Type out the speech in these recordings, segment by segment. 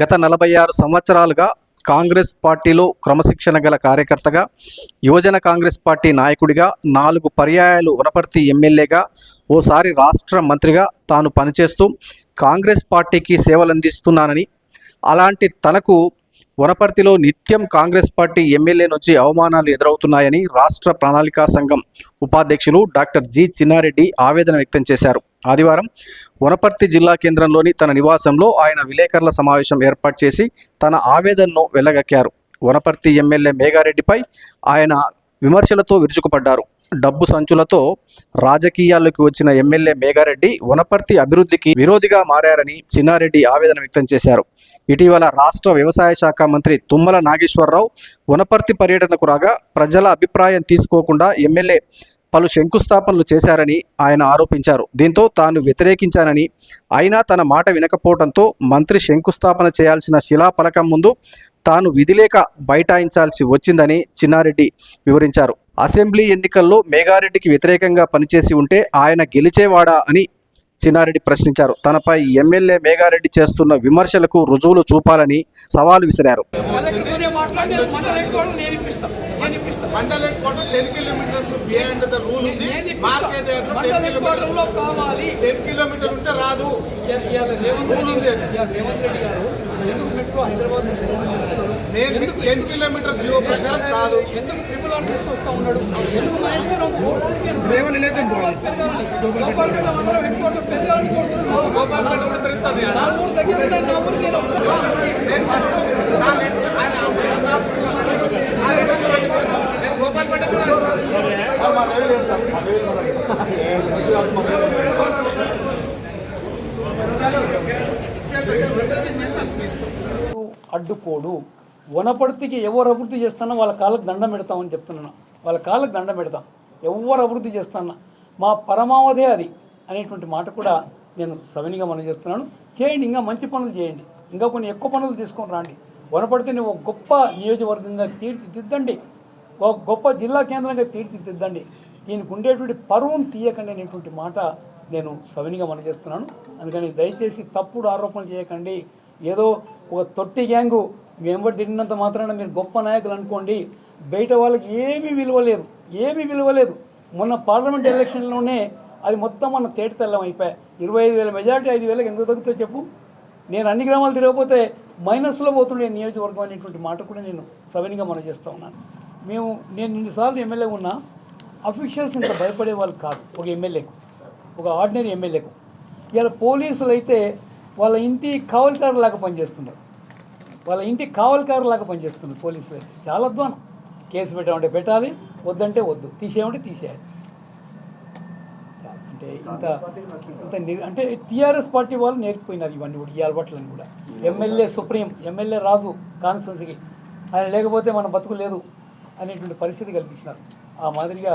గత నలభై ఆరు సంవత్సరాలుగా కాంగ్రెస్ పార్టీలో క్రమశిక్షణ గల కార్యకర్తగా యువజన కాంగ్రెస్ పార్టీ నాయకుడిగా నాలుగు పర్యాయాలు వనపర్తి ఎమ్మెల్యేగా ఓసారి రాష్ట్ర మంత్రిగా తాను పనిచేస్తూ కాంగ్రెస్ పార్టీకి సేవలందిస్తున్నానని అలాంటి తనకు వనపర్తిలో నిత్యం కాంగ్రెస్ పార్టీ ఎమ్మెల్యే నుంచి అవమానాలు ఎదురవుతున్నాయని రాష్ట్ర ప్రణాళికా సంఘం ఉపాధ్యక్షులు డాక్టర్ జి చిన్నారెడ్డి ఆవేదన వ్యక్తం చేశారు. ఆదివారం వనపర్తి జిల్లా కేంద్రంలోని తన నివాసంలో ఆయన విలేకరుల సమావేశం ఏర్పాటు చేసి తన ఆవేదనను వెళ్ళగక్కారు వనపర్తి ఎమ్మెల్యే మేఘారెడ్డిపై ఆయన విమర్శలతో విరుచుకుపడ్డారు. డబ్బు సంచులతో రాజకీయాల్లోకి వచ్చిన ఎమ్మెల్యే మేఘారెడ్డి వనపర్తి అభివృద్ధికి విరోధిగా మారారని చిన్నారెడ్డి ఆవేదన వ్యక్తం చేశారు. ఇటీవల రాష్ట్ర వ్యవసాయ శాఖ మంత్రి తుమ్మల నాగేశ్వరరావు వనపర్తి పర్యటనకు రాగా ప్రజల అభిప్రాయం తీసుకోకుండా ఎమ్మెల్యే పలు శంకుస్థాపనలు చేశారని ఆయన ఆరోపించారు. దీంతో తాను వ్యతిరేకించానని అయినా తన మాట వినకపోవడంతో మంత్రి శంకుస్థాపన చేయాల్సిన శిలాఫలకం ముందు తాను విధిలేక బైఠాయించాల్సి వచ్చిందని చిన్నారెడ్డి వివరించారు. అసెంబ్లీ ఎన్నికల్లో మేఘారెడ్డికి వ్యతిరేకంగా పనిచేసి ఉంటే ఆయన గెలిచేవాడా అని చిన్నారెడ్డి ప్రశ్నించారు. తనపై ఎమ్మెల్యే మేఘారెడ్డి చేస్తున్న విమర్శలకు రుజువులు చూపాలని సవాలు విసిరారు. రాదు ఎందుకు మెట్రో హైదరాబాద్ నుంచి నేను టెన్ కిలోమీటర్ జీవో ప్రకారం కాదు. ఎందుకు ట్రిపుల్ ఆర్ తీసుకొస్తా ఉన్నాడు? ఎందుకు మహేశ్వరం రోడ్ సెకండ్ గోపాల్పేట మండలం హెడ్ క్వార్టర్ పెరగాలని కోరుతున్నాను. గోపాల్పేట కూడా పెరుగుతుంది నా ఊరు దగ్గర ఉంటే నా ఊరికి నేను నేను ఫస్ట్ నా లెట్ ఆయన. నా ఆ లెటర్ నేను గోపాల్పేట కూడా సార్ మా లెవెల్ ఏంటి సార్ మా లెవెల్ అడ్డుకోడు. వనపర్తికి ఎవరు అభివృద్ధి చేస్తానో వాళ్ళ కాళ్ళకు దండం పెడతామని చెప్తున్నాను. వాళ్ళ కాళ్ళకు దండం పెడతాం. ఎవరు అభివృద్ధి చేస్తానా మా పరమావధి అది అనేటువంటి మాట కూడా నేను సవినిగా మనం చేస్తున్నాను. చేయండి ఇంకా మంచి పనులు చేయండి. ఇంకా కొన్ని ఎక్కువ పనులు తీసుకొని రండి. వనపడితేనే ఒక గొప్ప నియోజకవర్గంగా తీర్చిదిద్దండి. ఒక గొప్ప జిల్లా కేంద్రంగా తీర్చిదిద్దండి. దీనికి ఉండేటువంటి పరువును తీయకండి అనేటువంటి మాట నేను సవినిగా మనం చేస్తున్నాను. అందుకని దయచేసి తప్పుడు ఆరోపణలు చేయకండి. ఏదో ఒక తొట్టి గ్యాంగు వెంబడి తిరిగినంత మాత్రాన మీరు గొప్ప నాయకులు అనుకోండి బయట వాళ్ళకి ఏమీ విలువ లేదు ఏమీ విలువ లేదు. మొన్న పార్లమెంట్ ఎలక్షన్లోనే అది మొత్తం మన తేట తెల్లం అయిపోయాయి. ఇరవై ఐదు వేల మెజార్టీ ఐదు వేలకు ఎందుకు తగ్గుతుందో చెప్పు? నేను అన్ని గ్రామాలు తిరగకపోతే మైనస్లో పోతుండే నియోజకవర్గం అనేటువంటి మాట కూడా నేను సవినిగా మనం చేస్తూ ఉన్నాను. మేము నేను ఇన్నిసార్లు ఎమ్మెల్యే ఉన్నా అఫీషియల్స్ ఇంత భయపడే వాళ్ళు కాదు ఒక ఎమ్మెల్యేకు ఒక ఆర్డినరీ ఎమ్మెల్యేకు. ఇలా పోలీసులు అయితే వాళ్ళ ఇంటి కావలికారులాగా పనిచేస్తున్నారు వాళ్ళ ఇంటి కావలికారులాగా పనిచేస్తుంది పోలీసులు అయితే. చాలా అధ్వానం కేసు పెట్టామంటే పెట్టాలి వద్దంటే వద్దు. తీసేయమంటే తీసేయాలి. అంటే ఇంత ఇంత అంటే టీఆర్ఎస్ పార్టీ వాళ్ళు నేర్పిపోయినారు ఇవన్నీ కూడా ఈ అలవాట్లన్నీ కూడా. ఎమ్మెల్యే సుప్రీం ఎమ్మెల్యే రాజు కాన్స్టెన్సీకి ఆయన లేకపోతే మనం బతుకులేదు అనేటువంటి పరిస్థితి కల్పించినారు. ఆ మాదిరిగా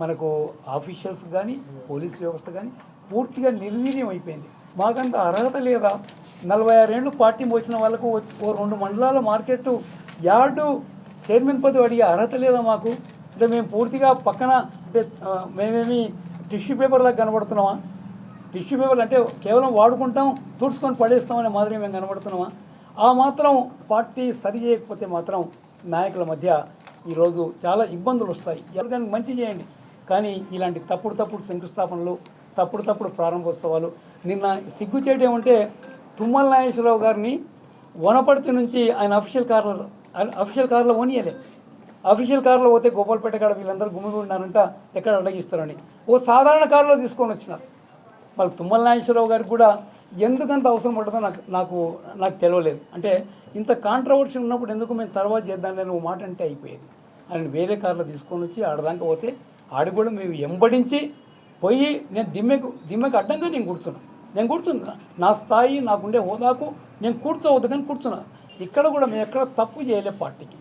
మనకు ఆఫీషియల్స్ కానీ పోలీస్ వ్యవస్థ కానీ పూర్తిగా నిర్వీర్యం అయిపోయింది. మాకంత అర్హత లేదా? నలభై ఆరేళ్ళు పార్టీ మోసిన వాళ్ళకు ఓ- రెండు మండలాల మార్కెట్ యార్డు చైర్మన్ పదవి అడిగే అర్హత లేదా మాకు? అంటే మేము పూర్తిగా పక్కన అంటే మేమేమి టిష్యూ పేపర్లా కనబడుతున్నామా? టిష్యూ పేపర్లు అంటే కేవలం వాడుకుంటాం తుడుచుకొని పడేస్తామనే మాదిరి మేము కనబడుతున్నామా? ఆ మాత్రం పార్టీ సరి చేయకపోతే మాత్రం నాయకుల మధ్య ఈరోజు చాలా ఇబ్బందులు వస్తాయి. ఎవరికైనా మంచి చేయండి. కానీ ఇలాంటి తప్పుడు తప్పుడు శంకుస్థాపనలు తప్పుడు తప్పుడు ప్రారంభోత్సవాలు నిన్న సిగ్గు చేయడం ఏమంటే తుమ్మల నాగేశ్వరరావు గారిని వనపర్తి నుంచి ఆయన అఫీషియల్ కార్లో అఫీషియల్ కార్లో ఓనియలే అఫీషియల్ కార్లో పోతే గోపాల్పేట కాడ వీళ్ళందరూ గుమిగి ఉన్నారంట ఎక్కడ అడగిస్తారని ఓ సాధారణ కారులో తీసుకొని వచ్చినారు. వాళ్ళు తుమ్మల నాగేశ్వరరావు గారికి కూడా ఎందుకంత అవసరం పడుతుందో నాకు నాకు నాకు తెలియలేదు అంటే ఇంత కాంట్రవర్సీ ఉన్నప్పుడు ఎందుకు మేము తర్వాత చేద్దాం ఓ మాట అంటే అయిపోయేది. ఆయన వేరే కార్లో తీసుకొని వచ్చి ఆడదాకా పోతే ఆడి కూడా మేము ఎంబడించి పోయి నేను దిమ్మెకు దిమ్మెకు అడ్డంగా నేను కూర్చున్నాను. నేను కూర్చున్నా. నా స్థాయి నాకుండే హోదాకు నేను కూర్చోవద్దు కానీ కూర్చున్నా. ఇక్కడ కూడా మేము ఎక్కడ తప్పు చేయలే పార్టీకి.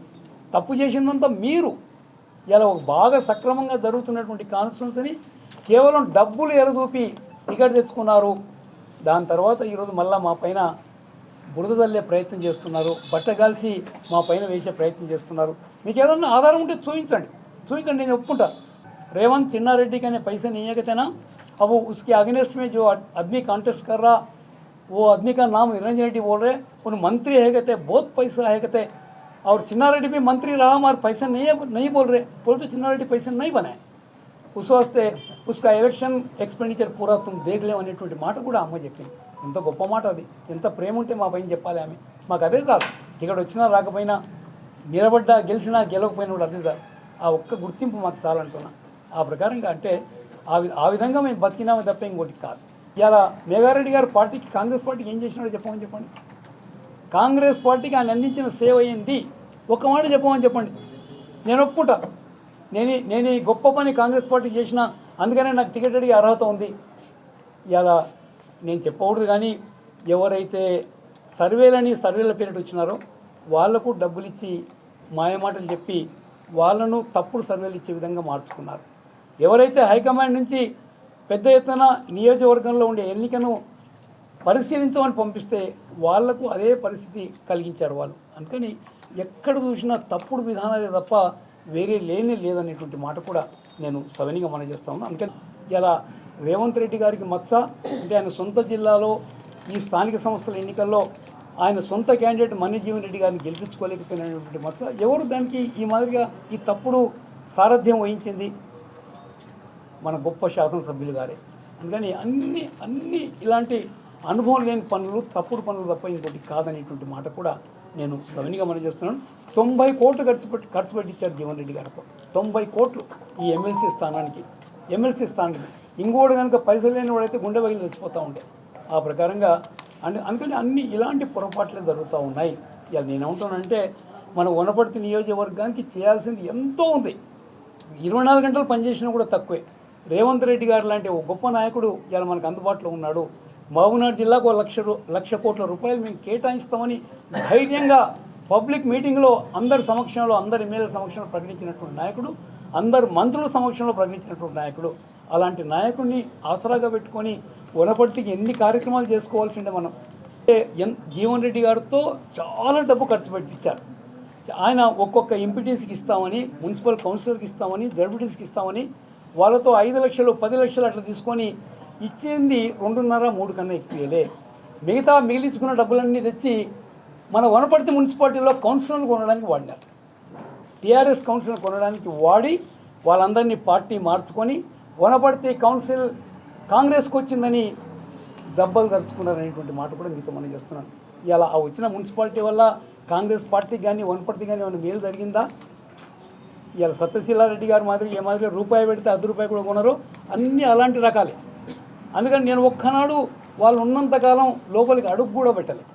తప్పు చేసిందంతా మీరు ఇలా ఒక బాగా సక్రమంగా జరుగుతున్నటువంటి కాన్స్టిట్యున్సీని కేవలం డబ్బులు ఎరదూపి టికెట్ తెచ్చుకున్నారు. దాని తర్వాత ఈరోజు మళ్ళీ మా పైన బురదల్లే ప్రయత్నం చేస్తున్నారు. బట్ట బట్టగాల్సి మా పైన వేసే ప్రయత్నం చేస్తున్నారు. మీకు ఏదన్నా ఆధారం ఉంటే చూపించండి చూపించండి నేను ఒప్పుకుంటాను రేవంత్ చిన్నారెడ్డికి అనే పైసలు ఇయ్యకతేనా पैसे नहीं है कहते ना अब वो उसके अगेंस्ट में जो आदमी कॉन्टेस्ट कर रहा वो आदमी का नाम निरंजन रेड्डी बोल रहे उन मंत्री है कहते बहुत पैसा है कहते और चिन्ना रेड्डी भी मंत्री रहा हमारे पैसे नहीं है नहीं बोल रहे बोल तो चिन्ना रेड्डी पैसे नहीं बनाए उस वास्ते उसका ఎలక్షన్ ఎక్స్పెండిచర్ పూరా తుమ్ దేఖలేం అనేటువంటి మాట కూడా అమ్మ చెప్పింది ఎంత గొప్ప మాట అది ఎంత ప్రేమ ఉంటే మా పైన చెప్పాలి ఆమె మాకు అదే చాలు ఇక్కడ వచ్చినా రాకపోయినా నిలబడ్డా గెలిచినా గెలవకపోయినా కూడా అదే చాలు ఆ ఒక్క గుర్తింపు మాకు చాలంటున్నా ఆ ప్రకారంగా అంటే ఆ వి- ఆ విధంగా మేము బతికినామే తప్ప ఇంకోటి కాదు. ఇలా మేఘారెడ్డి గారు పార్టీకి కాంగ్రెస్ పార్టీకి ఏం చేసినాడో చెప్పమని చెప్పండి. కాంగ్రెస్ పార్టీకి ఆయన అందించిన సేవ అయింది ఒక మాట చెప్పమని చెప్పండి. నేను ఒప్పుకుంటా. నేను నేను ఈ గొప్ప పని కాంగ్రెస్ పార్టీ చేసిన అందుకనే నాకు టికెట్ అడిగే అర్హత ఉంది. ఇలా నేను చెప్పకూడదు కానీ ఎవరైతే సర్వేలని సర్వేల పేరిట వచ్చినారో వాళ్ళకు డబ్బులు ఇచ్చి మాయమాటలు చెప్పి వాళ్ళను తప్పుడు సర్వేలు ఇచ్చే విధంగా మార్చుకున్నారు. ఎవరైతే హైకమాండ్ నుంచి పెద్ద ఎత్తున నియోజకవర్గంలో ఉండే ఎన్నికను పరిశీలించమని పంపిస్తే వాళ్ళకు అదే పరిస్థితి కలిగించారు వాళ్ళు. అందుకని ఎక్కడ చూసినా తప్పుడు విధానాలే తప్ప వేరే లేనే లేదనేటువంటి మాట కూడా నేను సవనిగా మనం చేస్తా ఉన్నాను అందుకని ఇలా రేవంత్ రెడ్డి గారికి మచ్చ అంటే ఆయన సొంత జిల్లాలో ఈ స్థానిక సంస్థల ఎన్నికల్లో ఆయన సొంత క్యాండిడేట్ మన్యజీవన్ రెడ్డి గారిని గెలిపించుకోలేకపోయినటువంటి మచ్చ. ఎవరు దానికి ఈ మాదిరిగా ఈ తప్పుడు సారథ్యం వహించింది? మన గొప్ప శాసనసభ్యులు గారే. అందుకని అన్ని అన్ని ఇలాంటి అనుభవం లేని పనులు తప్పుడు పనులు తప్ప ఇంకోటి కాదనేటువంటి మాట కూడా నేను సవినిగా మనం చేస్తున్నాను. తొంభై కోట్లు ఖర్చు పెట్టి ఖర్చు పెట్టించారు జీవన్ రెడ్డి గారితో. తొంభై కోట్లు ఈ ఎమ్మెల్సీ స్థానానికి ఎమ్మెల్సీ స్థానానికి. ఇంకోటి కనుక పైసలు లేని వాడైతే గుండె బగిలి చచ్చిపోతూ ఉండే. ఆ ప్రకారంగా అందు అందుకని అన్ని ఇలాంటి పొరపాట్లే జరుగుతూ ఉన్నాయి. ఇవాళ నేనేమంటానంటే మన వనపర్తి నియోజకవర్గానికి చేయాల్సింది ఎంతో ఉంది. ఇరవై నాలుగు గంటలు పనిచేసినా కూడా తక్కువే. రేవంత్ రెడ్డి గారు లాంటి ఒక గొప్ప నాయకుడు ఇలా మనకు అందుబాటులో ఉన్నాడు. మహబూబ్నగర్ జిల్లాకు ఒక లక్ష రూ- లక్ష కోట్ల రూపాయలు మేము కేటాయిస్తామని ధైర్యంగా పబ్లిక్ మీటింగ్లో అందరి సమక్షంలో అందరి ఎమ్మెల్యేల సమక్షంలో ప్రకటించినటువంటి నాయకుడు అందరు మంత్రుల సమక్షంలో ప్రకటించినటువంటి నాయకుడు. అలాంటి నాయకుడిని ఆసరాగా పెట్టుకొని వనపర్తికి ఎన్ని కార్యక్రమాలు చేసుకోవాల్సిండే మనం. అంటే ఎన్ జీవన్ రెడ్డి గారితో చాలా డబ్బు ఖర్చు పెట్టించారు ఆయన ఒక్కొక్క ఎంపీటీసీకి ఇస్తామని మున్సిపల్ కౌన్సిలర్కి ఇస్తామని జడ్పీటీసీకి ఇస్తామని వాళ్ళతో ఐదు లక్షలు పది లక్షలు అట్లా తీసుకొని ఇచ్చింది రెండున్నర మూడు కన్నా ఎక్కువలే. మిగతా మిగిలించుకున్న డబ్బులన్నీ తెచ్చి మన వనపర్తి మున్సిపాలిటీలో కౌన్సిలర్లు కొనడానికి వాడినారు. టీఆర్ఎస్ కౌన్సిల్ కొనడానికి వాడి వాళ్ళందరినీ పార్టీ మార్చుకొని వనపర్తి కౌన్సిల్ కాంగ్రెస్కి వచ్చిందని దెబ్బలు ఖర్చుకున్నారనేటువంటి మాట కూడా మీతో మనం చేస్తున్నాను ఇలా ఆ వచ్చిన మున్సిపాలిటీ వల్ల కాంగ్రెస్ పార్టీకి కానీ వనపర్తి కానీ ఏమైనా మేలు జరిగిందా? ఇలా సత్యశీలారెడ్డి గారు మాదిరి ఏ మాదిరిగా రూపాయి పెడితే అర్ధ రూపాయి కూడా కొనరు. అన్నీ అలాంటి రకాలే. అందుకని నేను ఒక్కనాడు వాళ్ళు ఉన్నంతకాలం లోపలికి అడుగు కూడా పెట్టలే.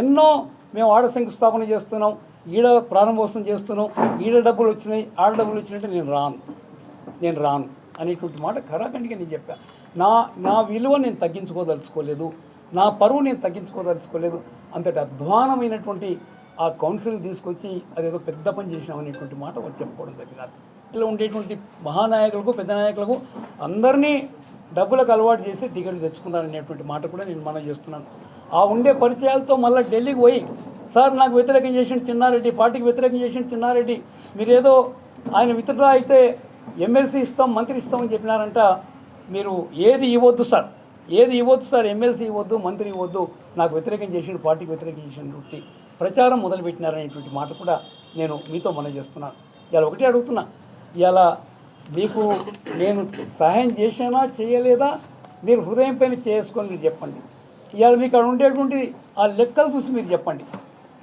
ఎన్నో మేము ఆడ శంకుస్థాపన చేస్తున్నాం ఈడ ప్రారంభోత్సవం చేస్తున్నాం ఈడ డబ్బులు వచ్చినాయి ఆడ డబ్బులు వచ్చినట్టు నేను రాను. నేను రాను అనేటువంటి మాట ఖరాఖండిగా నేను చెప్పాను నా నా విలువ నేను తగ్గించుకోదలుచుకోలేదు. నా పరువు నేను తగ్గించుకోదలుచుకోలేదు. అంతటి అధ్వానమైనటువంటి ఆ కౌన్సిల్ తీసుకొచ్చి అదేదో పెద్ద పని చేసినాం అనేటువంటి మాట వాళ్ళు చెప్పుకోవడం జరిగినది ఇలా ఉండేటువంటి మహానాయకులకు పెద్ద నాయకులకు అందరినీ డబ్బులకు అలవాటు చేసి టికెట్లు తెచ్చుకున్నారనేటువంటి మాట కూడా నేను మనం చేస్తున్నాను. ఆ ఉండే పరిచయాలతో మళ్ళీ ఢిల్లీకి పోయి సార్ నాకు వ్యతిరేకం చేసిన చిన్నారెడ్డి పార్టీకి వ్యతిరేకం చేసిన చిన్నారెడ్డి మీరేదో ఆయన విత్డ్రా అయితే ఎమ్మెల్సీ ఇస్తాం మంత్రి ఇస్తామని చెప్పినారంట. మీరు ఏది ఇవ్వద్దు సార్. ఏది ఇవ్వద్దు సార్. ఎమ్మెల్సీ ఇవ్వద్దు మంత్రి ఇవ్వద్దు. నాకు వ్యతిరేకం చేసిన పార్టీకి వ్యతిరేకం చేసినటువంటి ప్రచారం మొదలుపెట్టినారనేటువంటి మాట కూడా నేను మీతో మనం చేస్తున్నాను. ఇలా ఒకటే అడుగుతున్నా. ఇలా మీకు నేను సహాయం చేశానా చేయలేదా? మీరు హృదయం పైన చేసుకొని మీరు చెప్పండి. ఇవాళ మీకు అక్కడ ఉండేటువంటి ఆ లెక్కలు చూసి మీరు చెప్పండి.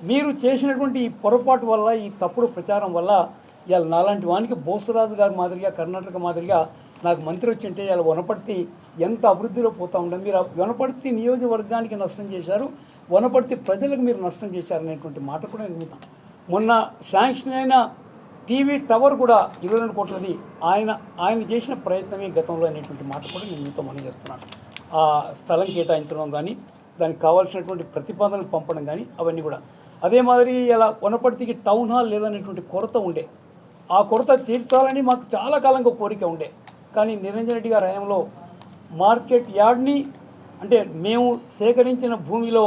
మీరు చేసినటువంటి ఈ పొరపాటు వల్ల ఈ తప్పుడు ప్రచారం వల్ల ఇవాళ నాలాంటి వానికి బోసరాజు గారి మాదిరిగా కర్ణాటక మాదిరిగా నాకు మంత్రి వచ్చింటే ఇవాళ వనపర్తి ఎంత అభివృద్ధిలో పోతా ఉండదు మీరు వనపర్తి నియోజకవర్గానికి నష్టం చేశారు. వనపర్తి ప్రజలకు మీరు నష్టం చేశారనేటువంటి మాట కూడా నేను మొన్న శాంక్షన్ అయిన టీవీ టవర్ కూడా ఇరవై రెండు కోట్లది ఆయన ఆయన చేసిన ప్రయత్నమే గతంలో అనేటువంటి మాట కూడా నేను మీతో మనం చేస్తున్నాను. ఆ స్థలం కేటాయించడం కానీ దానికి కావాల్సినటువంటి ప్రతిపాదనలు పంపడం కానీ అవన్నీ కూడా. అదే మాదిరి ఇలా వనపర్తికి టౌన్ హాల్ లేదనేటువంటి కొరత ఉండే. ఆ కొరత తీర్చాలని మాకు చాలా కాలంగా కోరిక ఉండే. కానీ నిరంజన్ రెడ్డి గారి హయాంలో మార్కెట్ యార్డ్ని అంటే మేము సేకరించిన భూమిలో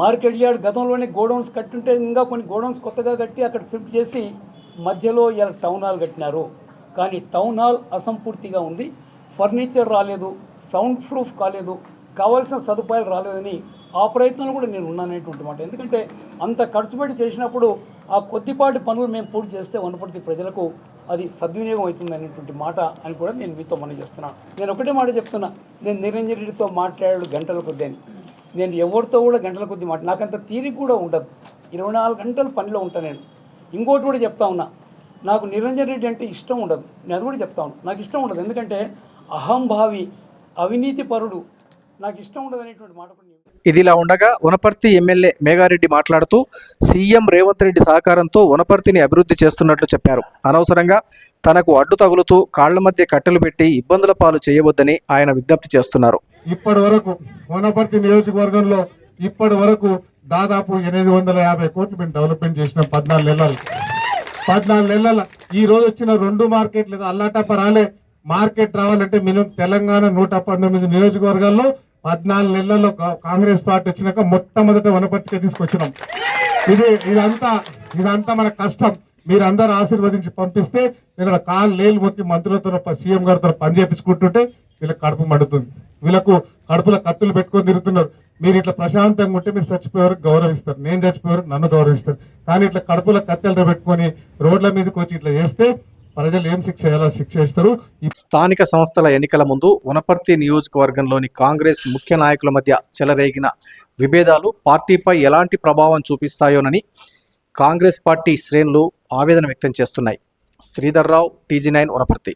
మార్కెట్ యార్డ్ గతంలోనే గోడౌన్స్ కట్టుంటే ఇంకా కొన్ని గోడౌన్స్ కొత్తగా కట్టి అక్కడ షిఫ్ట్ చేసి మధ్యలో ఇలా టౌన్ హాల్ కట్టినారు. కానీ టౌన్ హాల్ అసంపూర్తిగా ఉంది. ఫర్నిచర్ రాలేదు. సౌండ్ ప్రూఫ్ కాలేదు. కావాల్సిన సదుపాయాలు రాలేదని ఆ ప్రయత్నంలో కూడా నేను ఉన్నాననేటువంటి మాట. ఎందుకంటే అంత ఖర్చు పెట్టి చేసినప్పుడు ఆ కొద్దిపాటి పనులు మేము పూర్తి చేస్తే వనపర్తి ప్రజలకు అది సద్వినియోగం అవుతుంది అనేటువంటి మాట అని కూడా నేను మీతో మనం చేస్తున్నాను. నేను ఒకటే మాట చెప్తున్నా. నేను నిరంజన్ రెడ్డితో మాట్లాడాడు గంటల కొద్ది నేను ఎవరితో కూడా గంటల కొద్ది మాట నాకంత తీరిక కూడా ఉండదు. ఇరవై నాలుగు గంటలు పనిలో ఉంటాను నేను. ఇంకోటి కూడా చెప్తా ఉన్నా. నాకు నిరంజన్ రెడ్డి అంటే ఇష్టం ఉండదు. నేను అది కూడా చెప్తా ఉన్నా. నాకు ఇష్టం ఉండదు. ఎందుకంటే అహంభావి అవినీతి పరుడు నాకు ఇష్టం ఉండదు అనేటువంటి మాట ఇదిలా ఉండగా వనపర్తి ఎమ్మెల్యే మేఘారెడ్డి మాట్లాడుతూ సీఎం రేవంత్ రెడ్డి సహకారంతో వనపర్తిని అభివృద్ధి చేస్తున్నట్లు చెప్పారు. అనవసరంగా తనకు అడ్డు తగులుతూ కాళ్ళ మధ్య కట్టెలు పెట్టి ఇబ్బందుల పాలు చేయవద్దని ఆయన విజ్ఞప్తి చేస్తున్నారు. ఇప్పటి వరకు వనపర్తి నియోజకవర్గంలో ఇప్పటి వరకు దాదాపు ఎనిమిది వందల యాభై కోట్లు మేము డెవలప్మెంట్ చేసినాం పద్నాలుగు నెలలు. పద్నాలుగు నెలల ఈ రోజు వచ్చిన రెండు మార్కెట్ లేదా అల్లాటప్ప రాలే మార్కెట్ రావాలంటే మినిమం తెలంగాణ నూట పంతొమ్మిది నియోజకవర్గాల్లో పద్నాలుగు నెలల్లో కా- కాంగ్రెస్ పార్టీ వచ్చినాక మొట్టమొదట వనపర్తికి తీసుకొచ్చినాం. ఇది ఇదంతా ఇదంతా మన కష్టం. మీరందరూ ఆశీర్వదించి పంపిస్తే ఇక్కడ కాలు లేలు మొక్కి మంత్రులతో సీఎం గారితో పని చేయించుకుంటుంటే వీళ్ళకి కడుపు మండుతుంది. వీళ్ళకు కడుపుల కత్తులు పెట్టుకొని తిరుగుతున్నారు. మీరు ఇట్లా ప్రశాంతంగా ఉంటే మీరు చచ్చిపోయారు గౌరవిస్తారు. నేను చచ్చిపోయారు నన్ను గౌరవిస్తారు. కానీ ఇట్లా కడుపుల కత్తెలతో పెట్టుకొని రోడ్ల మీదకి వచ్చి ఇట్లా చేస్తే ప్రజలు ఏం శిక్ష చేయాలో శిక్ష ఇస్తారు స్థానిక సంస్థల ఎన్నికల ముందు వనపర్తి నియోజకవర్గంలోని కాంగ్రెస్ ముఖ్య నాయకుల మధ్య చెలరేగిన విభేదాలు పార్టీపై ఎలాంటి ప్రభావం చూపిస్తాయోనని కాంగ్రెస్ పార్టీ శ్రేణులు ఆవేదన వ్యక్తం చేస్తున్నాయి. Sridhar Rao TG nine Wanaparthy.